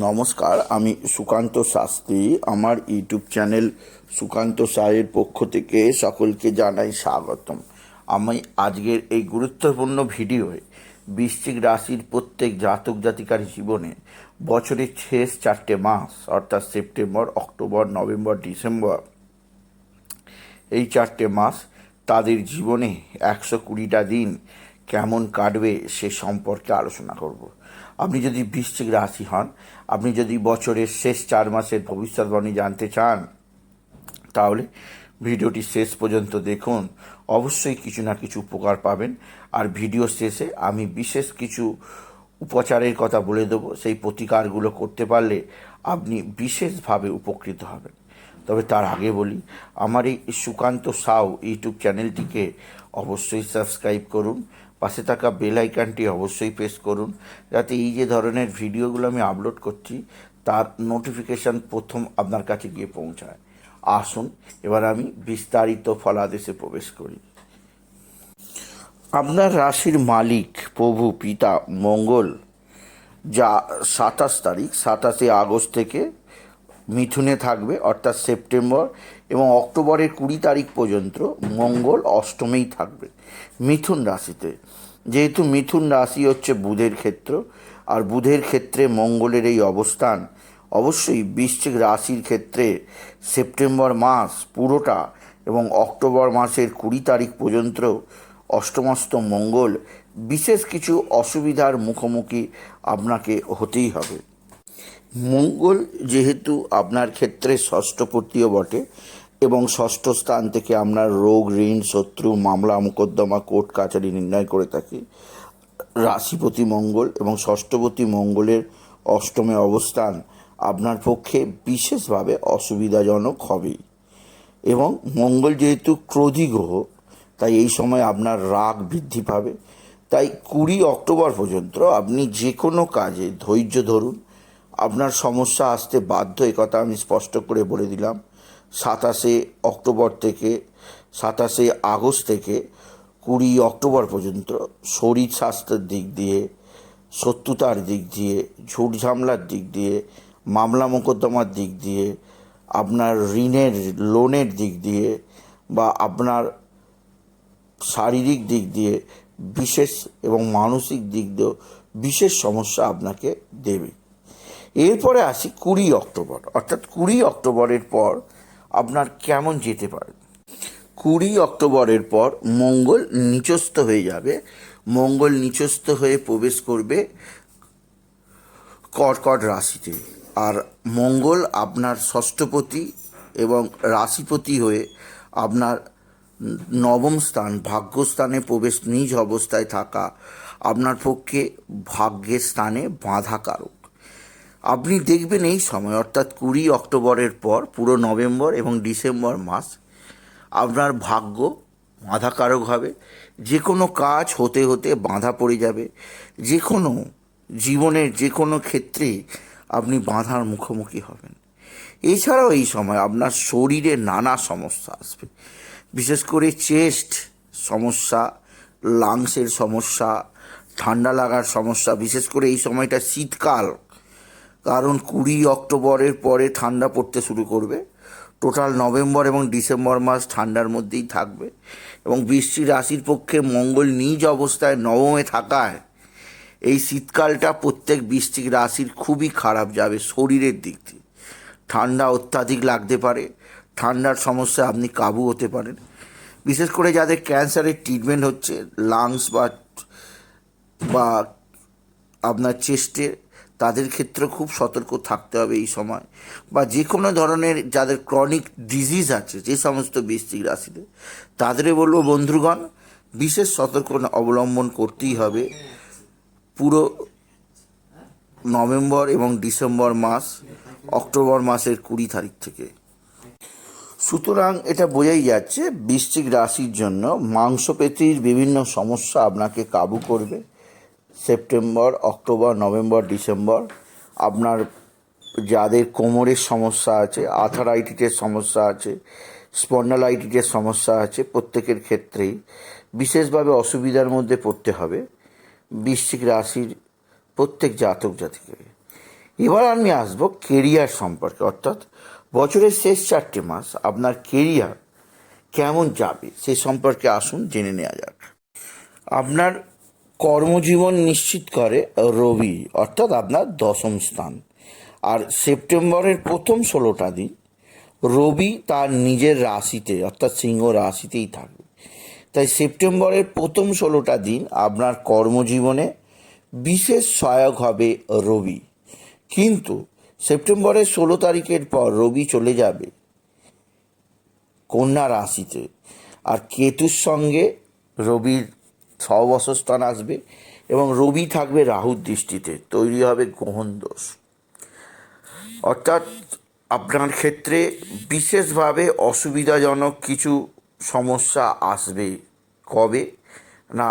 নমস্কার, আমি সুকান্ত শাস্ত্রী। আমার ইউটিউব চ্যানেল সুকান্ত সাহের পক্ষ থেকে সকলকে জানাই স্বাগতম। আমি আজকের এই গুরুত্বপূর্ণ ভিডিওয়ে বৃশ্চিক রাশির প্রত্যেক জাতক জাতিকার জীবনে বছরের শেষ চারটে মাস, অর্থাৎ সেপ্টেম্বর, অক্টোবর, নভেম্বর, ডিসেম্বর, এই চারটে মাস তাদের জীবনে একশো কুড়িটা দিন কেমন কাটবে সে সম্পর্কে আলোচনা করব। আপনি যদি বৃশ্চিক রাশি হন, আপনি যদি বছরের শেষ চার মাসের ভবিষ্যৎবাণী জানতে চান, তাহলে ভিডিওটি শেষ পর্যন্ত দেখুন। অবশ্যই কিছু না কিছু উপকার পাবেন। আর ভিডিও শেষে আমি বিশেষ কিছু উপচারের কথা বলে দেবো। সেই প্রতিকারগুলো করতে পারলে আপনি বিশেষভাবে উপকৃত হবেন। তবে তার আগে বলি, আমার এই সুকান্ত সাউ ইউটিউব চ্যানেলটিকে অবশ্যই সাবস্ক্রাইব করুন। পাশে থাকা বেল আইকনটি অবশ্যই প্রেস করুন, যাতে এই যে ধরনের ভিডিওগুলো আমি আপলোড করছি, তার নোটিফিকেশান প্রথম আপনার কাছে গিয়ে পৌঁছায়। আসুন, এবার আমি বিস্তারিত ফলাদেশে প্রবেশ করি। আপনার রাশির মালিক, প্রভু, পিতা, মঙ্গল, যা সাতাশ তারিখ, সাতাশে আগস্ট থেকে মিথুনে থাকবে, অর্থাৎ সেপ্টেম্বর এবং অক্টোবরের কুড়ি তারিখ পর্যন্ত মঙ্গল অষ্টমেই থাকবে মিথুন রাশিতে। যেহেতু মিথুন রাশি হচ্ছে বুধের ক্ষেত্র, আর বুধের ক্ষেত্রে মঙ্গলের এই অবস্থান অবশ্যই বৃশ্চিক রাশির ক্ষেত্রে সেপ্টেম্বর মাস পুরোটা এবং অক্টোবর মাসের কুড়ি তারিখ পর্যন্ত অষ্টমস্ত মঙ্গল, বিশেষ কিছু অসুবিধার মুখোমুখি আপনাকে হতেই হবে। মঙ্গল যেহেতু আপনার ক্ষেত্রে ষষ্ঠপতিও বটে, এবং ষষ্ঠ স্থান থেকে আপনার রোগ, ঋণ, শত্রু, মামলা, মোকদ্দমা, কোর্ট কাছারি নির্ণয় করে থাকি। রাশিপতি মঙ্গল এবং ষষ্ঠপতি মঙ্গলের অষ্টমে অবস্থান আপনার পক্ষে বিশেষভাবে অসুবিধাজনক হবেই। এবং মঙ্গল যেহেতু ক্রোধী গ্রহ, তাই এই সময় আপনার রাগ বৃদ্ধি পাবে। তাই কুড়ি অক্টোবর পর্যন্ত আপনি যে কোনো কাজে ধৈর্য ধরুন আপনার সমস্যা আসতে বাধ্য এ কথা আমি স্পষ্ট করে বলে দিলাম। সাতাশে অক্টোবর থেকে, সাতাশে আগস্ট থেকে কুড়ি অক্টোবর পর্যন্ত শরীর স্বাস্থ্যের দিক দিয়ে, শত্রুতার দিক দিয়ে, ঝুট ঝামলার দিক দিয়ে, মামলা মোকদ্দমার দিক দিয়ে, আপনার ঋণের, লোনের দিক দিয়ে বা আপনার শারীরিক দিক দিয়ে বিশেষ এবং মানসিক দিক দিয়েও বিশেষ সমস্যা আপনাকে দেবে। এরপরে আসি কুড়ি অক্টোবর, অর্থাৎ কুড়ি অক্টোবরের পর আপনার কেমন যেতে পারে? কুড়ি অক্টোবরের পর মঙ্গল নিচস্থ হয়ে যাবে, মঙ্গল নিচস্থ হয়ে প্রবেশ করবে কর্কট রাশিতে। আর মঙ্গল আপনার ষষ্ঠপতি এবং রাশিপতি হয়ে আপনার নবম স্থান, ভাগ্যস্থানে প্রবেশ নিজ অবস্থায় থাকা আপনার পক্ষে ভাগ্যের স্থানে বাধা কারক আপনি দেখবেন এই সময়, অর্থাৎ কুড়ি অক্টোবরের পর, পুরো নভেম্বর এবং ডিসেম্বর মাস, আপনার ভাগ্য বাধাকারক হবে। যে কোনো কাজ হতে হতে বাঁধা পড়ে যাবে। যে কোনো জীবনের যে কোনো ক্ষেত্রে আপনি বাঁধার মুখোমুখি হবেন। এছাড়াও এই সময় আপনার শরীরে নানা সমস্যা আসবে। বিশেষ করে চেস্ট সমস্যা, লাংসের সমস্যা, ঠান্ডা লাগার সমস্যা, বিশেষ করে এই সময়টা শীতকাল। কারণ কুড়ি অক্টোবরের পরে ঠান্ডা পড়তে শুরু করবে। টোটাল নভেম্বর এবং ডিসেম্বর মাস ঠান্ডার মধ্যেই থাকবে এবং বৃষ্টি রাশির পক্ষে মঙ্গল নিজ অবস্থায় নবমে থাকায় এই শীতকালটা প্রত্যেক বৃষ্টিক রাশির খুবই খারাপ যাবে শরীরের দিক দিয়ে। ঠান্ডা অত্যাধিক লাগতে পারে, ঠান্ডার সমস্যা আপনি কাবু হতে পারেন। বিশেষ করে যাদের ক্যান্সারের ট্রিটমেন্ট হচ্ছে, লাংস বা বা আপনার চেস্টে তাদের ক্ষেত্রে খুব সতর্ক থাকতে হবে এই সময়। বা যে কোনো ধরনের যাদের ক্রনিক ডিজিজ আছে, যে সমস্ত বৃষ্টিক রাশিতে তাদের বলব বন্ধুগণ, বিশেষ সতর্ক অবলম্বন করতেই হবে। পুরো নভেম্বর এবং ডিসেম্বর মাস, অক্টোবর মাসের কুড়ি তারিখ থেকে। সুতরাং এটা বোঝাই যাচ্ছে, বৃশ্চিক রাশির জন্য মাংসপেশির বিভিন্ন সমস্যা আপনাকে কাবু করবে। সেপ্টেম্বর, অক্টোবর, নভেম্বর, ডিসেম্বর, আপনার যাদের কোমরের সমস্যা আছে, আথারাইটিসের সমস্যা আছে, স্পন্ডালাইটিসের সমস্যা আছে, প্রত্যেকের ক্ষেত্রেই বিশেষভাবে অসুবিধার মধ্যে পড়তে হবে বৃশ্চিক রাশির প্রত্যেক জাতক জাতিকে। এবার আমি আসব কেরিয়ার সম্পর্কে, অর্থাৎ বছরের শেষ চারটে মাস আপনার কেরিয়ার কেমন যাবে, সে সম্পর্কে আসুন জেনে নেওয়া যাক। আপনার কর্মজীবন নিশ্চিত করে রবি, অর্থাৎ আপনার দশম স্থান। আর সেপ্টেম্বরের প্রথম ষোলোটা দিন রবি তার নিজের রাশিতে, অর্থাৎ সিংহ রাশিতেই থাকবে। তাই সেপ্টেম্বরের প্রথম ষোলোটা দিন আপনার কর্মজীবনে বিশেষ সহায়ক হবে রবি। কিন্তু সেপ্টেম্বরের ষোলো তারিখের পর রবি চলে যাবে কন্যা রাশিতে। আর কেতুর সঙ্গে রবির সহবসস্থান আসবে এবং রবি থাকবে রাহুর দৃষ্টিতে, তৈরি হবে গ্রহণ দোষ। অর্থাৎ আপনার ক্ষেত্রে বিশেষভাবে অসুবিধাজনক কিছু সমস্যা আসবে কবে? না,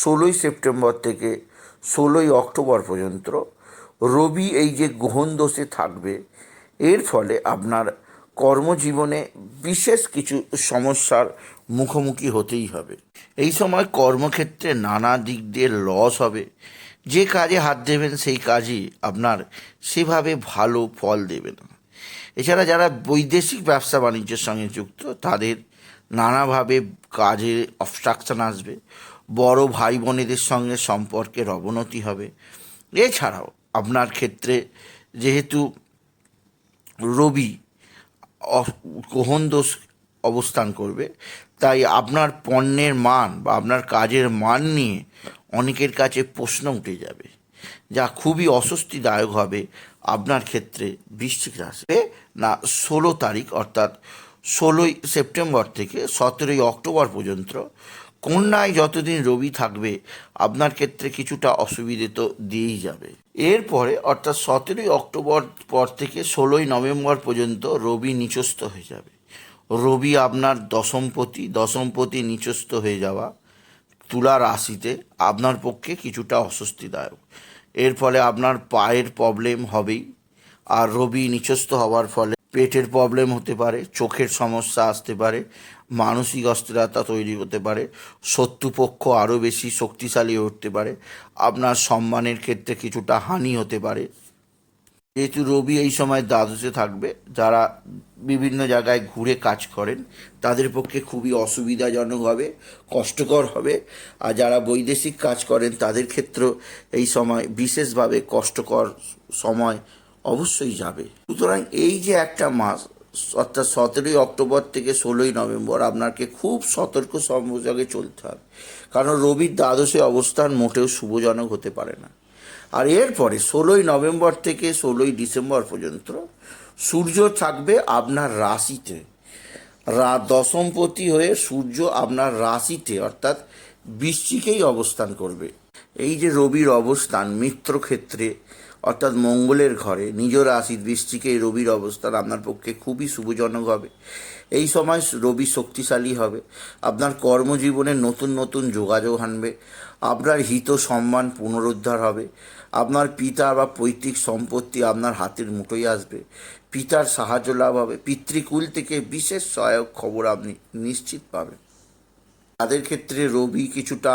ষোলোই সেপ্টেম্বর থেকে ষোলোই অক্টোবর পর্যন্ত রবি এই যে গ্রহণ দোষে থাকবে, এর ফলে আপনার কর্মজীবনে বিশেষ কিছু সমস্যার মুখোমুখি হতেই হবে। এই সময় কর্মক্ষেত্রে নানা দিক দিয়ে লস হবে। যে কাজে হাত দেবেন, সেই কাজই আপনার সেভাবে ভালো ফল দেবে না। এছাড়া যারা বৈদেশিক ব্যবসা বাণিজ্যের সঙ্গে যুক্ত, তাদের নানাভাবে কাজে অবস্ট্রাকশন আসবে। বড় ভাই বোনেদের সঙ্গে সম্পর্কের অবনতি হবে। এছাড়াও আপনার ক্ষেত্রে যেহেতু রবি গ্রহণ দোষ অবস্থান করবে। তাই আপনার পণ্যের মান বা আপনার কাজের মান নিয়ে অনেকের কাছে প্রশ্ন উঠে যাবে, যা খুবই অস্বস্তিদায়ক হবে আপনার ক্ষেত্রে বৃষ্টি আসবে না, ষোলো তারিখ অর্থাৎ ষোলোই সেপ্টেম্বর থেকে সতেরোই অক্টোবর পর্যন্ত কন্যায় যতদিন রবি থাকবে, আপনার ক্ষেত্রে কিছুটা অসুবিধে তো দিয়েই যাবে। এরপরে, অর্থাৎ সতেরোই অক্টোবর পর থেকে ষোলোই নভেম্বর পর্যন্ত রবি নিচস্থ হয়ে যাবে। রবি আপনার দশমপতি দশমপতি নিচস্থ হয়ে যাওয়া তুলা রাশিতে আপনার পক্ষে কিছুটা অস্বস্তিদায়ক। এর ফলে আপনার পায়ের প্রবলেম হবেই। আর রবি নিচস্থ হওয়ার ফলে পেটের প্রবলেম হতে পারে, চোখের সমস্যা আসতে পারে, মানসিক অস্থিরতা তৈরি হতে পারে, শত্রুপক্ষ আরও বেশি শক্তিশালী উঠতে পারে, আপনার সম্মানের ক্ষেত্রে কিছুটা হানি হতে পারে। যেহেতু রবি এই সময় দ্বাদশে থাকবে, যারা বিভিন্ন জায়গায় ঘুরে কাজ করেন, তাদের পক্ষে খুবই অসুবিধাজনক হবে, কষ্টকর হবে। আর যারা বৈদেশিক কাজ করেন, তাদের ক্ষেত্রেও এই সময় বিশেষভাবে কষ্টকর সময় অবশ্যই যাবে। সুতরাং এই যে একটা মাস, অর্থাৎ সতেরোই অক্টোবর থেকে ষোলোই নভেম্বর আপনাকে খুব সতর্ক সম্যোগে চলতে হবে। কারণ রবির দ্বাদশে অবস্থান মোটেও শুভজনক হতে পারে না। আর এরপরে ষোলোই নভেম্বর থেকে ষোলোই ডিসেম্বর পর্যন্ত সূর্য থাকবে আপনার রাশিতে। রা, দশমপতি হয়ে সূর্য আপনার রাশিতে, অর্থাৎ বৃশ্চিকেই অবস্থান করবে। এই যে রবির অবস্থান মিত্র ক্ষেত্রে অর্থাৎ মঙ্গলের ঘরে নিজ রাশি বৃষ্টিকে রবির অবস্থান আপনার পক্ষে খুবই শুভজনক হবে। এই সময় রবি শক্তিশালী হবে। আপনার কর্মজীবনে নতুন নতুন যোগাযোগ আনবে। আপনার হিত সম্মান পুনরুদ্ধার হবে। আপনার পিতা বা পৈতৃক সম্পত্তি আপনার হাতের মুঠোয় আসবে। পিতার সাহায্য লাভ হবে। পিতৃকুল থেকে বিশেষ সহায়ক খবর আপনি নিশ্চিত পাবেন। তাদের ক্ষেত্রে রবি কিছুটা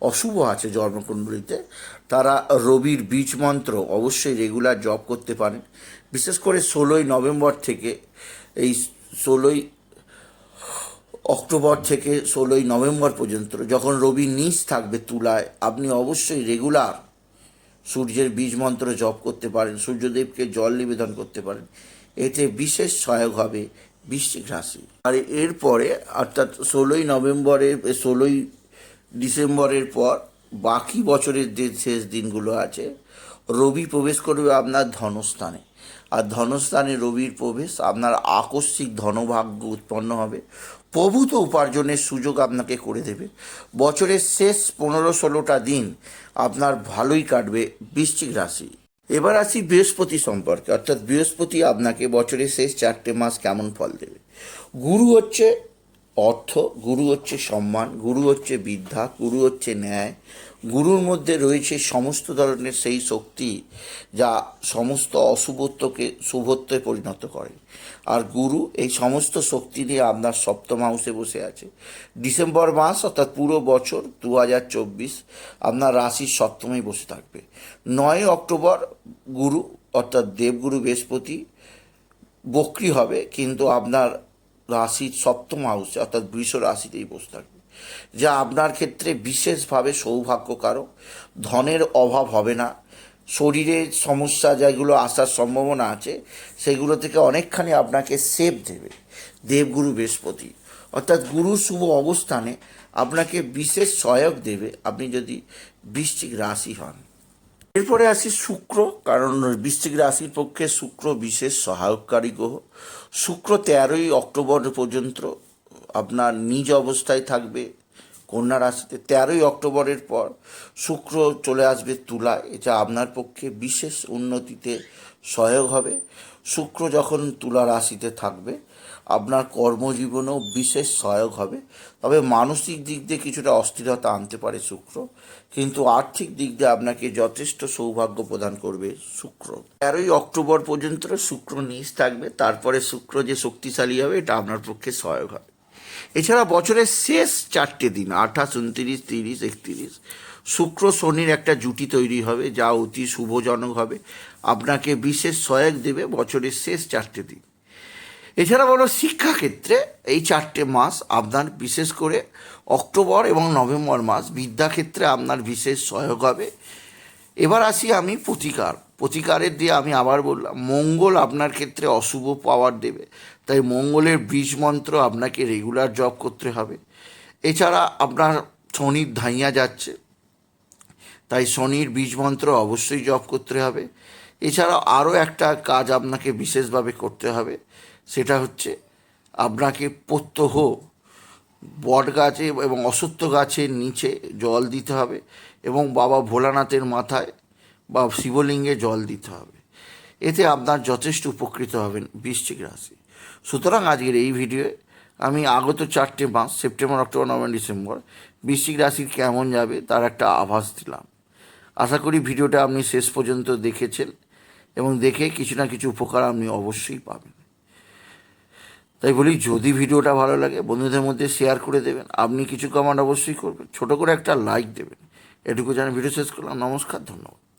অশুভ আছে জন্মকুণ্ডলিতে। তারা রবির বীজ মন্ত্র অবশ্যই রেগুলার জপ করতে পারেন। বিশেষ করে ষোলোই নভেম্বর থেকে এই ষোলোই অক্টোবর থেকে ষোলোই নভেম্বর পর্যন্ত যখন রবি নিচ থাকবে তুলায়, আপনি অবশ্যই রেগুলার সূর্যের বীজ মন্ত্র জপ করতে পারেন, সূর্যদেবকে জল নিবেদন করতে পারেন। এতে বিশেষ সহায়ক হবে বৃশ্চিক রাশি। আর এরপরে অর্থাৎ ষোলোই নভেম্বরের, ষোলোই ডিসেম্বরের পর বাকি বছরের যে শেষ দিনগুলো আছে, রবি প্রবেশ করবে আপনার ধনস্থানে। আর ধনস্থানে রবির প্রবেশ আপনার আকস্মিক ধনভাগ্য উৎপন্ন হবে। প্রভূত উপার্জনের সুযোগ আপনাকে করে দেবে। বছরের শেষ পনেরো ষোলোটা দিন আপনার ভালোই কাটবে বৃশ্চিক রাশি। এবার আসি বৃহস্পতি সম্পর্কে। অর্থাৎ বৃহস্পতি আপনাকে বছরের শেষ চারটে মাস কেমন ফল দেবে? গুরু হচ্ছে অর্থ, গুরু হচ্ছে সম্মান, গুরু হচ্ছে বিদ্যা, গুরু হচ্ছে ন্যায়। গুরুর মধ্যে রয়েছে সমস্ত ধরনের সেই শক্তি যা সমস্ত অশুভত্বকে, শুভত্বে পরিণত করে। আর গুরু, এই সমস্ত শক্তি নিয়ে আপনার সপ্তম হাউসে বসে আছে। ডিসেম্বর মাস, অর্থাৎ পুরো বছর দু হাজার চব্বিশ, আপনার রাশির সপ্তমেই বসে থাকবে। নয় অক্টোবর, গুরু, অর্থাৎ দেবগুরু বৃহস্পতি, বক্রি হবে, কিন্তু আপনার রাশির সপ্তম হাউসে, অর্থাৎ বৃষ রাশিতেই বসে থাকবে। যা আপনার ক্ষেত্রে বিশেষভাবে সৌভাগ্যকারক। ধনের অভাব হবে না। শরীরের সমস্যা যেগুলো আসার সম্ভাবনা আছে, সেগুলো থেকে অনেকখানি আপনাকে সেভ দেবে। দেবগুরু বৃহস্পতি, অর্থাৎ গুরু শুভ অবস্থানে আপনাকে বিশেষ সহায়ক দেবে। আপনি যদি বৃশ্চিক রাশি হন। এরপরে আসি শুক্র, কারণ বৃশ্চিক রাশির পক্ষে শুক্র বিশেষ সহায়ককারী গ্রহ। শুক্র তেরোই অক্টোবর পর্যন্ত আপনার নিজ অবস্থায় থাকবে, কন্যা রাশিতে। তেরোই অক্টোবরের পর শুক্র চলে আসবে তুলায় যা আপনার পক্ষে বিশেষ উন্নতিতে সহায়ক হবে। শুক্র যখন তুলা রাশিতে থাকবে আপনার কর্মজীবনেও বিশেষ সহায়ক হবে। তবে মানসিক দিক দিয়ে কিছুটা অস্থিরতা আনতে পারে শুক্র, কিন্তু আর্থিক দিক দিয়ে আপনাকে যথেষ্ট সৌভাগ্য প্রদান করবে শুক্র। তেরোই অক্টোবর পর্যন্ত শুক্র নিজ থাকবে, তারপরে শুক্র যে শক্তিশালী হবে, এটা আপনার পক্ষে সহায়ক হবে। এছাড়া বছরের শেষ চারটে দিন, আঠাশ, উনত্রিশ, তিরিশ, একত্রিশ, শুক্র শনির একটা জুটি তৈরি হবে, যা অতি শুভজনক হবে। আপনাকে বিশেষ সহায়ক দেবে বছরের শেষ চারটে দিন। এছাড়া বলো শিক্ষাক্ষেত্রে এই চারটে মাস আপনার বিশেষ করে অক্টোবর এবং নভেম্বর মাস বিদ্যাক্ষেত্রে আপনার বিশেষ সহায়ক হবে। এবার আসি আমি প্রতিকার। প্রতিকারের দিয়ে আমি আবার বললাম, মঙ্গল আপনার ক্ষেত্রে অশুভ পাওয়ার দেবে। তাই মঙ্গলের বীজ মন্ত্র আপনাকে রেগুলার জব করতে হবে। এছাড়া আপনার শনির ধাইয়া যাচ্ছে, তাই শনির বীজ মন্ত্র অবশ্যই জপ করতে হবে। এছাড়া আরও একটা কাজ আপনাকে বিশেষভাবে করতে হবে। সেটা হচ্ছে আপনাকে প্রত্যহ বট গাছে এবং অসত্য গাছের নিচে জল দিতে হবে এবং বাবা ভোলানাথের মাথায় বা শিবলিঙ্গে জল দিতে হবে। এতে আপনার যথেষ্ট উপকৃত হবেন বৃশ্চিক রাশি। সুতরাং আজকের এই ভিডিওয়ে আমি আগত চারটে মাস, সেপ্টেম্বর, অক্টোবর, নভেম্বর, ডিসেম্বর, বৃশ্চিক রাশির কেমন যাবে তার একটা আভাস দিলাম। আশা করি ভিডিওটা আপনি শেষ পর্যন্ত দেখেছেন এবং দেখে কিছু না কিছু উপকার আপনি অবশ্যই পাবেন। তাই বলি, যদি ভিডিওটা ভালো লাগে, বন্ধুদের মধ্যে শেয়ার করে দেবেন। আপনি কিছু কমেন্ট অবশ্যই করবেন। ছোট করে একটা লাইক দেবেন। এটুকু জানি ভিডিও শেষ করলাম। নমস্কার, ধন্যবাদ।